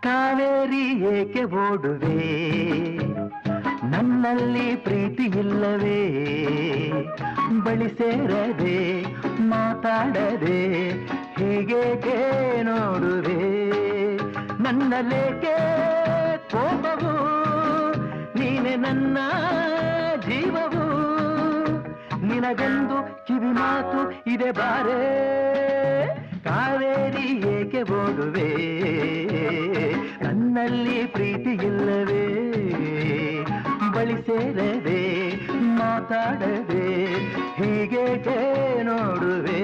ಕಾವೇರಿ ಏಕೆ ಓಡುವೆ? ನನ್ನಲ್ಲಿ ಪ್ರೀತಿ ಇಲ್ಲವೇ? ಬಳಿ ಸೇರದೆ, ಮಾತಾಡದೆ, ಹೀಗೇಕೆ ನೋಡುವೆ? ನನ್ನಲ್ಲೇಕೆ ಕೋಪವು? ನೀನೆ ನನ್ನ ಜೀವವು? ನಿನಗೊಂದು ಕಿವಿ ಮಾತು ಇದೆ ಬಾರೆ? ಕಾವೇರಿ ಏಕೆ ಓಡುವೆ? ನಿನ್ನಲ್ಲಿ ಪ್ರೀತಿ ಇಲ್ಲವೇ ಬಳಿ ಸೇರದೆ ಮಾತಾಡದೆ ಹೀಗೆ ನೋಡುವೆ?